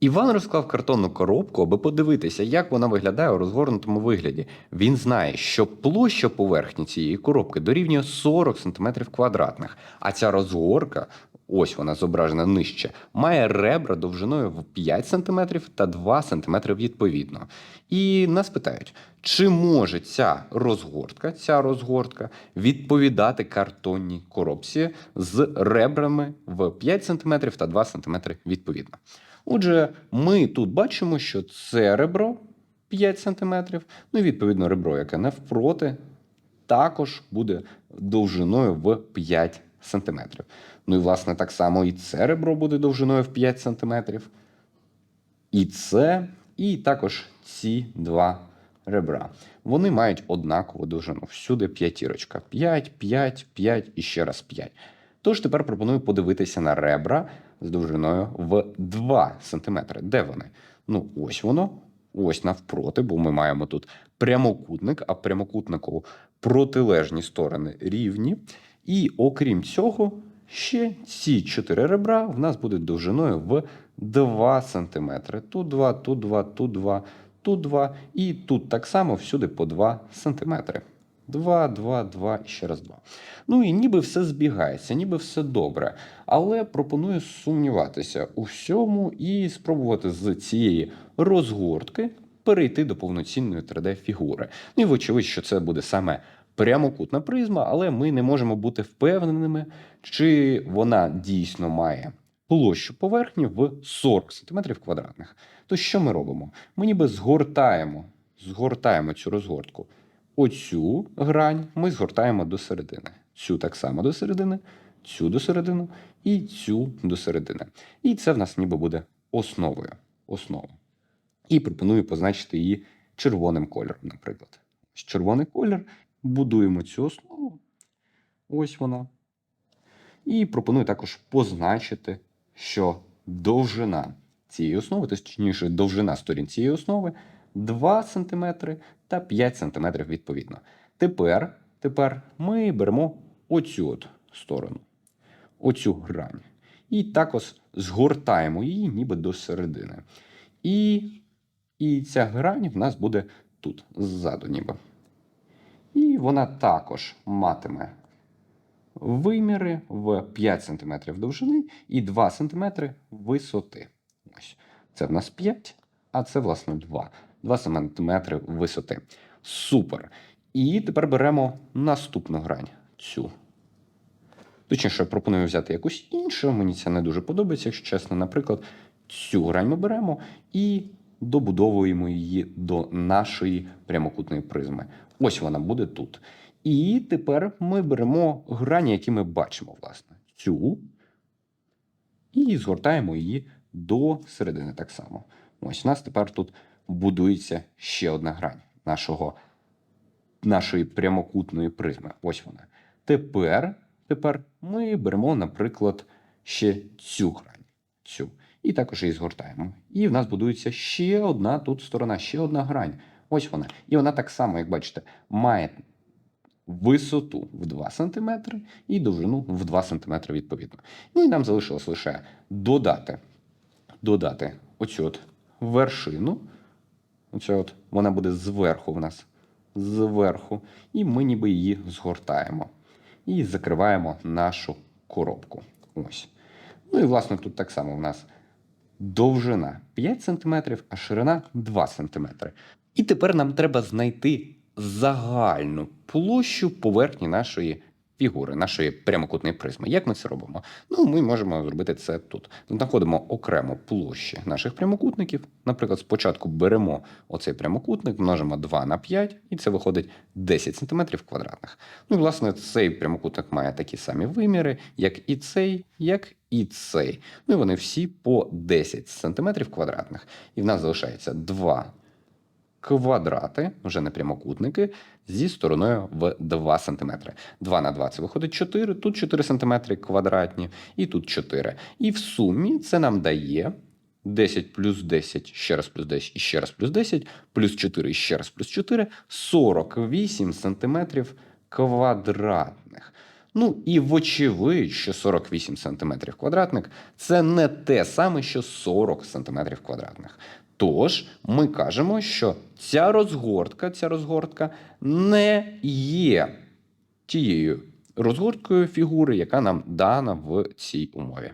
Іван розклав картонну коробку, аби подивитися, як вона виглядає у розгорнутому вигляді. Він знає, що площа поверхні цієї коробки дорівнює 40 см квадратних, а ця розгорка, ось вона зображена нижче, має ребра довжиною в 5 см та 2 см відповідно. І нас питають, чи може ця розгортка, ця розгортка відповідати картонній коробці з ребрами в 5 см та 2 см відповідно. Отже, ми тут бачимо, що це ребро 5 см, ну і відповідно ребро, яке навпроти, також буде довжиною в 5 см. Ну і власне так само і це ребро буде довжиною в 5 см. І це, і також ці два ребра. Вони мають однакову довжину. Всюди п'ятірочка. 5, 5, 5 і ще раз 5. Тож тепер пропоную подивитися на ребра з довжиною в 2 см. Де вони? Ну, ось воно, ось навпроти, бо ми маємо тут прямокутник, а прямокутнику протилежні сторони рівні. І окрім цього, ще ці чотири ребра в нас будуть довжиною в 2 см. Тут 2, тут 2, тут 2, тут 2. І тут так само всюди по 2 см. 2, 2, 2 і ще раз 2. Ну і ніби все збігається, ніби все добре. Але пропоную сумніватися у всьому і спробувати з цієї розгортки перейти до повноцінної 3D-фігури. Ну і вочевидь, що це буде саме прямокутна призма, але ми не можемо бути впевненими, чи вона дійсно має площу поверхні в 40 см квадратних. То що ми робимо? Ми ніби згортаємо, згортаємо цю розгортку. Оцю грань ми згортаємо до середини. Цю так само до середини, цю до середини і цю до середини. І це в нас ніби буде основою. Основа. І пропоную позначити її червоним кольором, наприклад. Червоний колір. Будуємо цю основу. Ось вона. І пропоную також позначити, що довжина цієї основи, точніше, довжина сторін цієї основи 2 см та 5 см відповідно. Тепер, тепер ми беремо оцю от сторону, оцю грань. І також згортаємо її ніби до середини. І, і ця грань в нас буде тут, ззаду ніби. І вона також матиме виміри в 5 см довжини і 2 см висоти. Ось. Це в нас 5, а це, власне, 2. 2 см висоти. Супер. І тепер беремо наступну грань. Цю. Точніше, пропоную взяти якусь іншу. Мені це не дуже подобається, якщо чесно. Наприклад, цю грань ми беремо і добудовуємо її до нашої прямокутної призми. Ось вона буде тут. І тепер ми беремо грані, які ми бачимо, власне, цю, і згортаємо її до середини так само. Ось у нас тепер тут будується ще одна грань нашого, нашої прямокутної призми. Ось вона. Тепер, тепер ми беремо, наприклад, ще цю грань. Цю. І також її згортаємо. І в нас будується ще одна тут сторона, ще одна грань. Ось вона. І вона так само, як бачите, має висоту в 2 см і довжину в 2 см відповідно. Ну і нам залишилось лише додати, додати оцю от вершину. Оця от, вона буде зверху в нас. Зверху. І ми ніби її згортаємо. І закриваємо нашу коробку. Ось. Ну і власне тут так само в нас довжина 5 см, а ширина 2 см. І тепер нам треба знайти загальну площу поверхні нашої фігури, нашої прямокутної призми. Як ми це робимо? Ну, ми можемо зробити це тут. Знаходимо окремо площі наших прямокутників. Наприклад, спочатку беремо оцей прямокутник, множимо 2 на 5, і це виходить 10 см квадратних. Ну і власне цей прямокутник має такі самі виміри, як і цей, як і цей. Ну і вони всі по 10 см квадратних. І в нас залишається 2 квадрати, вже не прямокутники, зі стороною в 2 см. 2 на 2 це виходить 4, тут 4 см квадратні, і тут 4. І в сумі це нам дає 10 плюс 10, ще раз плюс 10, і ще раз плюс 10, плюс 4, і ще раз плюс 4, 48 см квадратних. Ну і вочевидь, що 48 см квадратних це не те саме, що 40 см квадратних. Тож ми кажемо, що ця розгортка, ця розгортка не є тією розгорткою фігури, яка нам дана в цій умові.